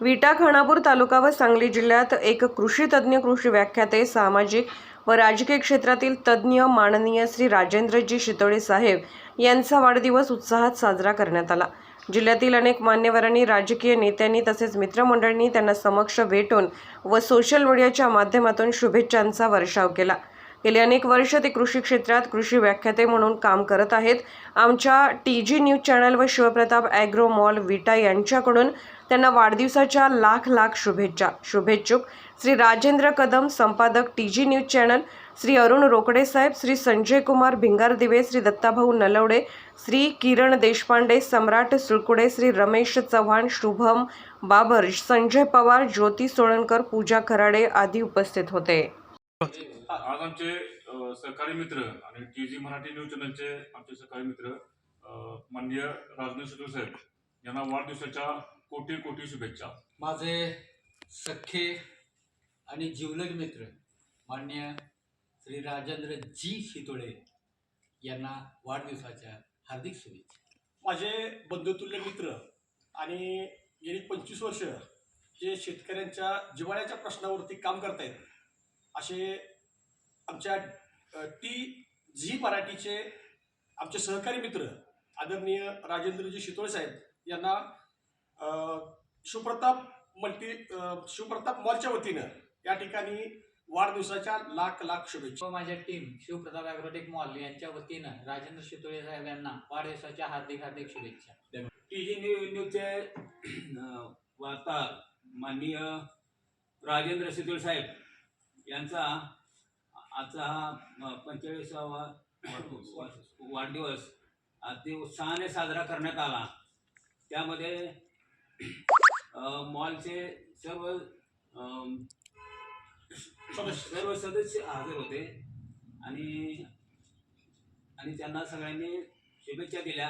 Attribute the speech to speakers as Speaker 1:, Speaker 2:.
Speaker 1: विटा खानापूर तालुका व सांगली जिल्ह्यात एक कृषी तज्ज्ञ कृषी व्याख्याते सामाजिक व राजकीय क्षेत्रातील तज्ज्ञ माननीय श्री राजेंद्रजी शितोळे साहेब यांचा वाढदिवस उत्साहात साजरा करण्यात आला. जिल्ह्यातील अनेक मान्यवरांनी राजकीय नेत्यांनी तसेच मित्रमंडळींनी त्यांना समक्ष भेटून व सोशल मीडियाच्या माध्यमातून शुभेच्छांचा वर्षाव केला. गेली अनेक वर्ष ते कृषी क्षेत्रात कृषी व्याख्याते म्हणून काम करत आहेत. आमच्या टी जी न्यूज चॅनल व शिवप्रताप ॲग्रो मॉल विटा यांच्याकडून त्यांना वाढदिवसाच्या लाख लाख शुभेच्छा. शुभेच्छुक श्री राजेंद्र कदम संपादक T G news channel Shri Arun Rokade साहेब श्री संजय कुमार भिंगार दिवे श्री दत्ताभाऊ नलवडे श्री किरण देशपांडे सम्राट सुळकुडे श्री रमेश चव्हाण शुभम बाबर संजय पवार ज्योती सोळणकर पूजा खराडे आदी उपस्थित होते.
Speaker 2: आज आमचे सहकारी मित्र आणि टी जी मराठी न्यूज चॅनलचे आमचे सहकारी मित्र माननीय राजनेश साहेब यांना वाढदिवसाच्या कोटी कोटी शुभेच्छा.
Speaker 3: माझे सख्खे आणि जिवलग मित्र मान्य श्री राजेंद्र जी शितोळे यांना वाढदिवसाच्या हार्दिक शुभेच्छा.
Speaker 4: माझे बंधुतुल्य मित्र आणि गेली पंचवीस वर्ष जे शेतकऱ्यांच्या जिव्हाळ्याच्या प्रश्नावरती काम करतायत असे आमच्या टी झी मराठीचे आमचे सहकारी मित्र आदरणीय राजेंद्रजी शितोळे साहेब यांना अ, शिवप्रताप मल्टी शिवप्रताप मॉलच्या वतीनं या ठिकाणी वाढदिवसाच्या लाख लाख शुभेच्छा.
Speaker 3: व माझ्या टीम शिवप्रताप ॲग्रोटेक मॉल यांच्या वतीनं राजेंद्र शितोळे साहेब यांना वाढदिवसाच्या हार्दिक हार्दिक शुभेच्छा.
Speaker 5: टी जी न्यू न्यूजचे वार्ताहर माननीय राजेंद्र शितोळे साहेब यांचा आजचा हा पंचेचाळीसावा वाढदिवस अति उत्साहाने साजरा करण्यात आला. त्यामध्ये मॉलचे सर्व सर्व सदस्य हजर होते. आणि आणि त्यांना सगळ्यांनी शुभेच्छा दिल्या.